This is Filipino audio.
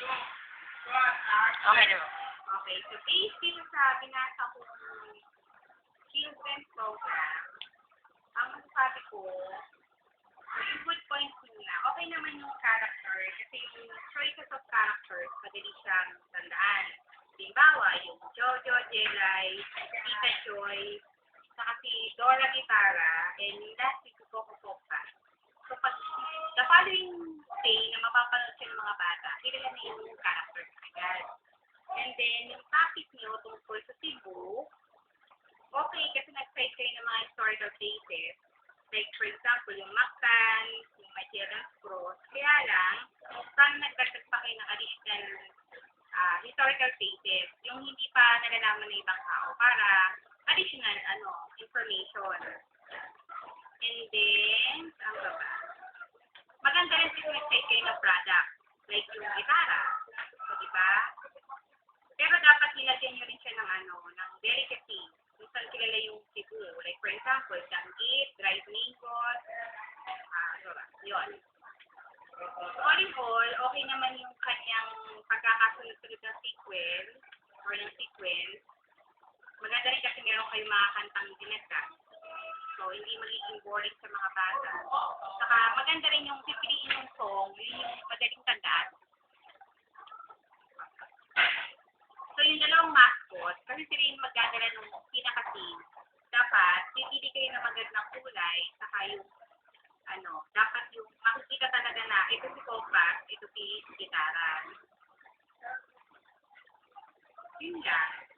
Okay na. Okay, so based dito sa binasa kong children program, ang masasabi ko, yung good points nila, okay naman yung character, kasi yung choices of characters, madali siyang tandaan. Halimbawa, yung Jojo, Jelay, Tita Joy, saka si Dora Guitarra, and last si Coco Popa. So, pag the following mga bata, kilala na yung character agad. And then, yung topic niyo tungkol sa Cebu, okay, kasi nag-cite kayo ng mga historical places. Like, for example, yung Mactan, yung Magellan's Cross. Kaya lang, parang nagdagdag pa kayo ng additional ah, historical places, yung hindi pa nalalaman ng ibang tao para additional ano information. And then, Like yung gitara. So, di ba? Pero dapat nilagyan nyo rin siya ng ano, ng delicacy. Kung saan kilala yung Cebu. Like for example, danggit, dried mangoes, ah, ano ba, yun. So all in all, okay naman yung kanyang pagkakasunod-sunod ng sequence or ng sequence. Maganda rin kasi meron kayong mga kantang dinagdag. So, hindi magiging boring sa mga bata. Saka maganda rin yung pipiliin yung song, yun yung madaling tandaan. So, yung dalawang yung magdadala ng pinaka-team, dapat, pipili kayo ng magandang kulay, saka yung, ano, dapat yung makikita talaga na ito si Copas, ito si Gitara. Yun lang.